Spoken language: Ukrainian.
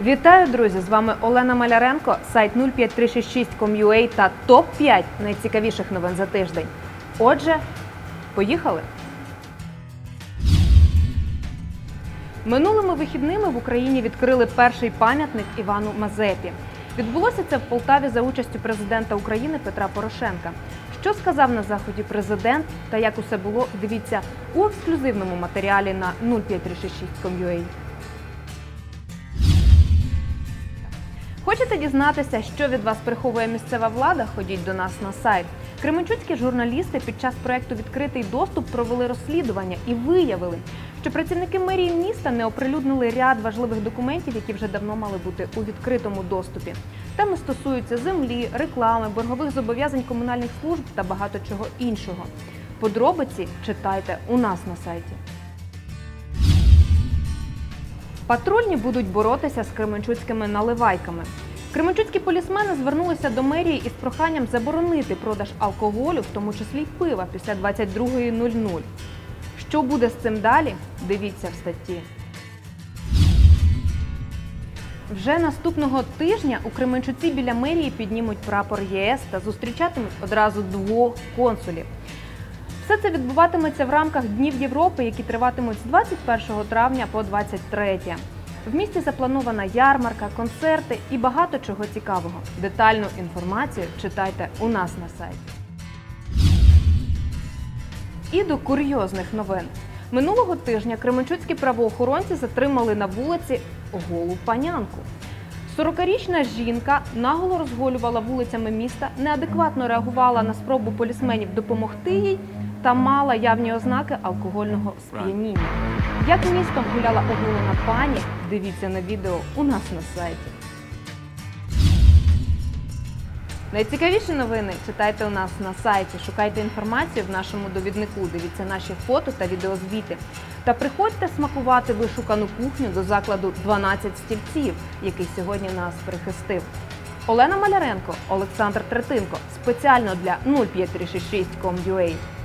Вітаю, друзі! З вами Олена Маляренко, сайт 05366.com.ua та топ-5 найцікавіших новин за тиждень. Отже, поїхали! Минулими вихідними в Україні відкрили перший пам'ятник Івану Мазепі. Відбулося це в Полтаві за участю президента України Петра Порошенка. Що сказав на заході президент та як усе було, дивіться у ексклюзивному матеріалі на 05366.com.ua. Хочете дізнатися, що від вас приховує місцева влада? Ходіть до нас на сайт. Кременчуцькі журналісти під час проекту Відкритий доступ провели розслідування і виявили, що працівники мерії міста не оприлюднили ряд важливих документів, які вже давно мали бути у відкритому доступі. Теми стосуються землі, реклами, боргових зобов'язань комунальних служб та багато чого іншого. Подробиці читайте у нас на сайті. Патрульні будуть боротися з кременчуцькими наливайками. Кременчуцькі полісмени звернулися до мерії із проханням заборонити продаж алкоголю, в тому числі й пива, після 22.00. Що буде з цим далі? Дивіться в статті. Вже наступного тижня у Кременчуці біля мерії піднімуть прапор ЄС та зустрічатимуть одразу двох консулів. Все це відбуватиметься в рамках Днів Європи, які триватимуть з 21 травня по 23. В місті запланована ярмарка, концерти і багато чого цікавого. Детальну інформацію читайте у нас на сайті. І до курйозних новин. Минулого тижня кременчуцькі правоохоронці затримали на вулиці голу панянку. 40-річна жінка наголо розгулювала вулицями міста, неадекватно реагувала на спробу полісменів допомогти їй та мала явні ознаки алкогольного сп'яніння. Як містом гуляла оголена пані, дивіться на відео у нас на сайті. Найцікавіші новини читайте у нас на сайті, шукайте інформацію в нашому довіднику, дивіться наші фото та відеозвіти. Та приходьте смакувати вишукану кухню до закладу 12 стільців, який сьогодні нас прихистив. Олена Маляренко, Олександр Третинко спеціально для 05366.com.ua.